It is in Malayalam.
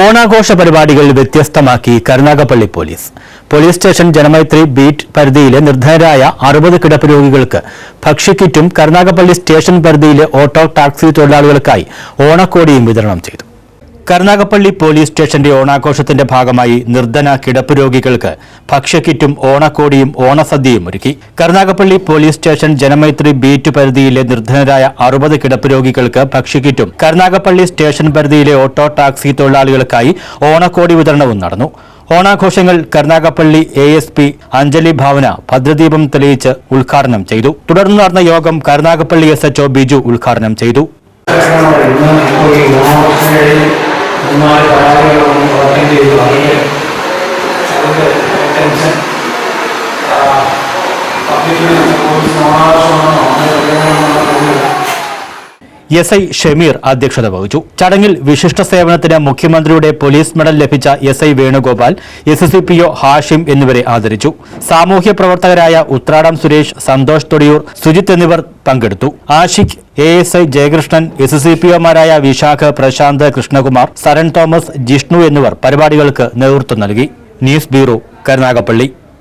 ഓണാഘോഷ പരിപാടികൾ വ്യത്യസ്തമാക്കി Karunagappally police. Police station Janamaithri beat പരിധിയിലെ നിർധനരായ അറുപത് കിടപ്പ് രോഗികൾക്ക് ഭക്ഷ്യക്കിറ്റും കരുനാഗപ്പള്ളി സ്റ്റേഷൻ പരിധിയിലെ ഓട്ടോ ടാക്സി തൊഴിലാളികൾക്കായി ഓണക്കോടിയും വിതരണം ചെയ്തു. കരുനാഗപ്പള്ളി പോലീസ് സ്റ്റേഷന്റെ ഓണാഘോഷത്തിന്റെ ഭാഗമായി നിർധന കിടപ്പ് രോഗികൾക്ക് ഭക്ഷ്യക്കിറ്റും ഓണക്കോടിയും ഓണസദ്യയും ഒരുക്കി. Karunagappally police station Janamaithri beat പരിധിയിലെ നിർധനരായ അറുപത് കിടപ്പ് രോഗികൾക്ക് ഭക്ഷ്യക്കിറ്റും കരുനാഗപ്പള്ളി സ്റ്റേഷൻ പരിധിയിലെ ഓട്ടോ ടാക്സി തൊഴിലാളികൾക്കായി ഓണക്കോടി വിതരണവും നടന്നു. ഓണാഘോഷങ്ങൾ Karunagappally A S P Anjali Bhavana ഭദ്രദീപം തെളിയിച്ച് ഉദ്ഘാടനം ചെയ്തു. തുടർന്ന് നടന്ന യോഗം കരുനാഗപ്പള്ളി എസ് എച്ച്ഒ ബിജു ഉദ്ഘാടനം ചെയ്തു. ഒരുപാട് പരാതികളൊന്നും അറ്റൻഡ് ചെയ്തു എസ് ഐ ഷമീർ അധ്യക്ഷത വഹിച്ചു. ചടങ്ങിൽ വിശിഷ്ട സേവനത്തിന് മുഖ്യമന്ത്രിയുടെ പോലീസ് മെഡൽ ലഭിച്ച S I Venugopal S S Hashim എന്നിവരെ ആദരിച്ചു. സാമൂഹ്യ പ്രവർത്തകരായ ഉത്രാടം സുരേഷ് സന്തോഷ് തൊടിയൂർ സുജിത് എന്നിവർ പങ്കെടുത്തു. Ashiq A S I Jayakrishnan S C P ഒമാരായ Vishakh Prashanth Krishnakumar Saran Thomas Jishnu എന്നിവർ പരിപാടികൾക്ക് നേതൃത്വം നൽകി. News bureau Karunagappally.